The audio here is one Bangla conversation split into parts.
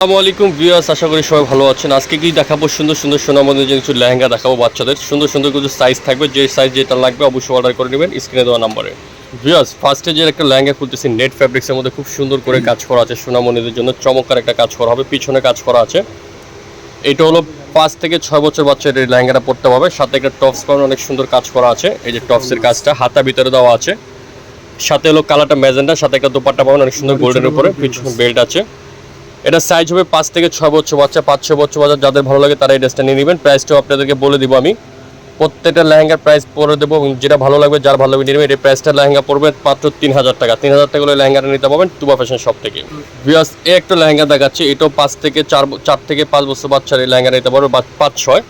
আসসালামু আলাইকুম ভিউয়ার্স, আশা করি সবাই ভালো আছেন। আজকে কি দেখাবো? সুন্দর সুন্দর সোনামন্দির যে কিছু লেহেঙ্গা দেখাবো বাচ্চাদের। সুন্দর সুন্দর কিছু সাইজ থাকবে। যে সাইজ যেটা লাগবে অবশ্যই অর্ডার করে নেবেন স্ক্রিনে দেওয়া নাম্বারে ভিউয়ার্স ফার্স্টে যে একটা লেহেঙ্গা খুলতেছি নেট ফ্যাব্রিক্সের মধ্যে খুব সুন্দর করে কাজ করা আছে সোনামন্দিরের জন্য। চমৎকার একটা কাজ করা হবে, পিছনে কাজ করা আছে। এটা হলো পাঁচ থেকে ছয় বছর বাচ্চার এই লেহেঙ্গাটা পড়তে হবে। সাথে একটা টপস পাউন অনেক সুন্দর কাজ করা আছে। এই যে টপসের কাজটা হাতা ভিতরে দেওয়া আছে। সাথে হলো কালারটা ম্যাজেন্ডা সাথে একটা দোপাট্টা পাবেন অনেক সুন্দর গোল্ডের উপরে। পিছনে বেল্ট আছে। এটা সাইজ হবে পাঁচ থেকে ছয় বছর বাচ্চা, পাঁচ ছয় বছর বাচ্চা যাদের ভালো লাগে তারা এই ড্রেসটা নিয়ে নেবেন। প্রাইসটাও আপনাদেরকে বলে দিব আমি। প্রত্যেকটা লেহেঙ্গার প্রাইস পরে দেবো যেটা ভালো লাগবে, যার ভালো লাগবে নিয়ে এই প্রাইসটা লেহেঙ্গা পড়বে মাত্র তিন হাজার টাকা। তিন হাজার টাকা হলে লেহেঙ্গাটা নিতে পারবেন তুবা ফ্যাশন শপ থেকে। বিয়াস এ একটা লেহেঙ্গা দেখাচ্ছি। এটাও পাঁচ থেকে চার চার থেকে পাঁচ বছর বাচ্চার এই লেহেঙ্গা নিতে পারবে, পাঁচ ছয়।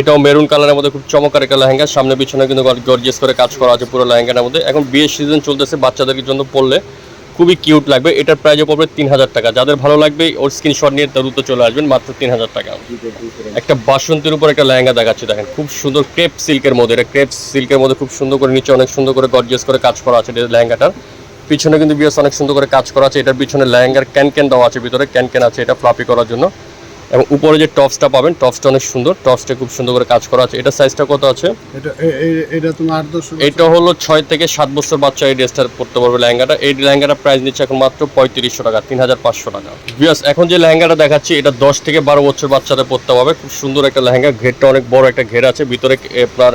এটাও মেরুন কালারের মধ্যে খুব চমৎকার একটা লেহেঙ্গা। সামনে পিছনে কিন্তু গর্জিয়াস করে কাজ করা আছে পুরো লেহেঙ্গাটার মধ্যে। এখন বিয়ের সিজন চলতেছে, বাচ্চাদের জন্য পড়লে খুবই কিউট লাগবে। এটার প্রাইজও পড়বে তিন হাজার টাকা। যাদের ভালো লাগবে, ওর স্ক্রিনশট নিয়ে দ্রুত চলে আসবেন, মাত্র তিন হাজার টাকা। একটা বাসন্তীর উপর একটা লেহেঙ্গা দেখাচ্ছে, দেখেন। খুব সুন্দর ক্রেপ সিল্কের মধ্যে, এটা ক্রেপ সিল্কের মধ্যে খুব সুন্দর করে নিচে অনেক সুন্দর করে গর্জিয়াস করে কাজ করা আছে লেহেঙ্গাটার। পিছনে কিন্তু বিয়াস অনেক সুন্দর করে কাজ করা আছে। এটার পিছনে লেহেঙ্গার ক্যান ক্যান দেওয়া আছে, ভিতরে ক্যান ক্যান আছে, এটা ফ্লাপি করার জন্য। এবং উপরে যে টপসটা পাবেন টপসটা অনেক সুন্দর টপসটা খুব সুন্দর করে কাজ করা আছে। এটা সাইজটা কত আছে? এটা এটা তোমার এটা হলো ছয় থেকে সাত বছর বাচ্চা এই ড্রেসটা পড়তে পারবে লেহেঙ্গাটা। এই লেহেঙ্গাটার প্রাইস নিচ্ছে এখন মাত্র পঁয়ত্রিশশো টাকা তিন হাজার পাঁচশো টাকা। বিয়াস এখন যে লেহেঙ্গাটা দেখাচ্ছি এটা দশ থেকে বারো বছর বাচ্চাদের পড়তে পারবে। খুব সুন্দর একটা লেহেঙ্গা ঘেরটা অনেক বড় একটা ঘের আছে। ভিতরে আপনার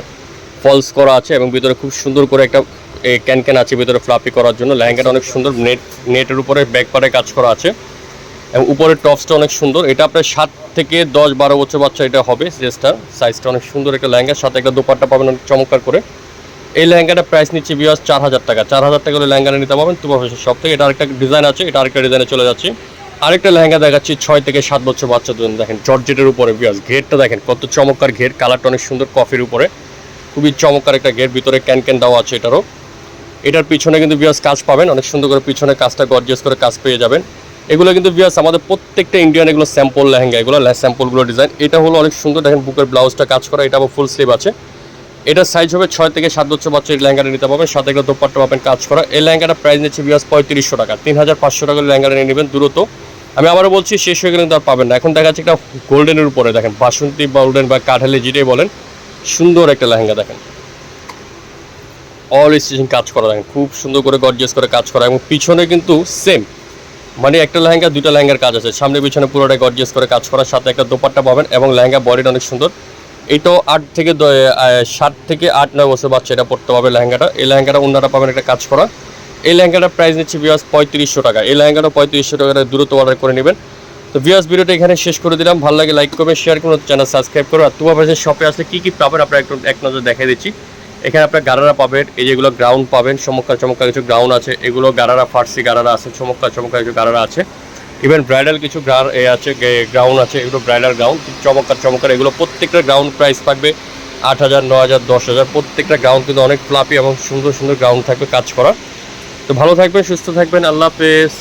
ফলস করা আছে এবং ভিতরে খুব সুন্দর করে একটা ক্যান ক্যান আছে ভিতরে ফ্লাপি করার জন্য। লেহেঙ্গাটা অনেক সুন্দর নেট নেটের উপরে ব্যাক পারে কাজ করা আছে। এবং উপরের টপসটা অনেক সুন্দর। এটা আপনার সাত থেকে দশ বারো বছর বাচ্চা এটা হবে, ড্রেসটা। সাইজটা অনেক সুন্দর একটা লেহেঙ্গা, সাথে একটা দোপাট্টা পাবেন অনেক চমৎকার করে। এই লেহেঙ্গাটা প্রাইস নিচ্ছে বিয়াস চার হাজার টাকা। চার হাজার টাকা হলে লেহেঙ্গাটা নিতে পারবেন, তোমার সব থেকে। এটা আরেকটা ডিজাইন আছে, এটা আরেকটা ডিজাইনে চলে যাচ্ছে। আরেকটা লেহেঙ্গা দেখাচ্ছি, ছয় থেকে সাত বছর বাচ্চা জন্য দেখেন, জর্জেটের উপরে বিয়াস ঘেরটা দেখেন, কত চমৎকার ঘের কালারটা অনেক সুন্দর কফির উপরে। খুবই চমৎকার একটা ঘের, ভিতরে ক্যান ক্যান দেওয়া আছে এটারও। এটার পিছনে কিন্তু বিয়াস কাজ পাবেন, অনেক সুন্দর করে পিছনে কাজটা গর্জিয়াস করে কাজ পেয়ে যাবেন। এগুলো কিন্তু বিয়াস আমাদের প্রত্যেকটা ইন্ডিয়ান এগুলো স্যাম্পল লেহেঙ্গা, এগুলো স্যাম্পলগুলো ডিজাইন এটা হলো অনেক সুন্দর। দেখেন বুকের ব্লাউজটা কাজ করা, এটা আবার ফুল স্লিভ আছে। এটার সাইজ হবে ছয় থেকে সাত বছর বাচ্চা এই লেহেঙ্গাটা নিতে পারবেন। সাথে একটা দোপাট্টা পাবেন কাজ করা। এই লেহেঙ্গাটা প্রাইস নিচ্ছে বিয়াস পঁয়ত্রিশশো টাকা। তিন হাজার পাঁচশো টাকা লেহেঙ্গাটা নিয়ে নেবেন দ্রুত। আমি আবারও বলছি, শেষ হয়ে গেলে আর পাবেন না। এখন দেখা যাচ্ছে একটা গোল্ডেনের উপরে, দেখেন, বাসন্তী গোল্ডেন বা কাঠালি যেটাই বলেন, সুন্দর একটা লেহেঙ্গা, দেখেন। অল স্টিচিং কাজ করা, দেখেন, খুব সুন্দর করে গর্জিয়াস করে কাজ করা এবং পিছনে কিন্তু সেম মানে একটা লেহেঙ্গা, দুইটা লেহেঙ্গার কাজ আছে। সামনে, পিছনে পুরোটা গর্জিয়াস করে কাজ করার সাথে একটা দোপাট্টা পাবেন এবং লেহেঙ্গা বডিটা অনেক সুন্দর। এটাও আট থেকে সাত থেকে আট, নয় বছর বাচ্চা এটা পড়তে পারবে লেহেঙ্গাটা। এই লেহেঙ্গাটা অন্যরা পাবেন একটা কাজ করা এই লেহেঙ্গাটার প্রাইস নিচ্ছে বিয়াস পঁয়ত্রিশশো টাকা। এই লেহেঙ্গাটা পঁয়ত্রিশশো টাকা দ্রুত অর্ডার করে নেবেন। তো বিয়াস ভিডিওটা এখানে শেষ করে দিলাম। ভালো লাগে লাইক করবেন শেয়ার করুন চ্যানেল সাবস্ক্রাইব করুন। আর তোমার পাশে শপে আসলে কী কী পাবেন আপনার একটু এক নজর দেখাই দিচ্ছি। এখানে আপনার গারারা পাবেন, এই যেগুলো গ্রাউন্ড পাবেন, চমৎকার চমৎকার কিছু গ্রাউন্ড আছে। এগুলো গারারা, ফার্সি গারারা আছে, চমৎকার চমৎকার কিছু গারারা আছে। ইভেন ব্রাইডাল কিছু এ আছে গ্রাউন্ড আছে, এগুলো ব্রাইডাল গ্রাউন্ড চমৎকার চমৎকার। এগুলো প্রত্যেকটা গ্রাউন্ড প্রাইস থাকবে আট হাজার ন হাজার, দশ হাজার। প্রত্যেকটা গ্রাউন্ড কিন্তু অনেক ফ্লাপি এবং সুন্দর সুন্দর গ্রাউন্ড থাকবে কাজ করা তো ভালো থাকবেন, সুস্থ থাকবেন, আল্লাহ হাফেজ।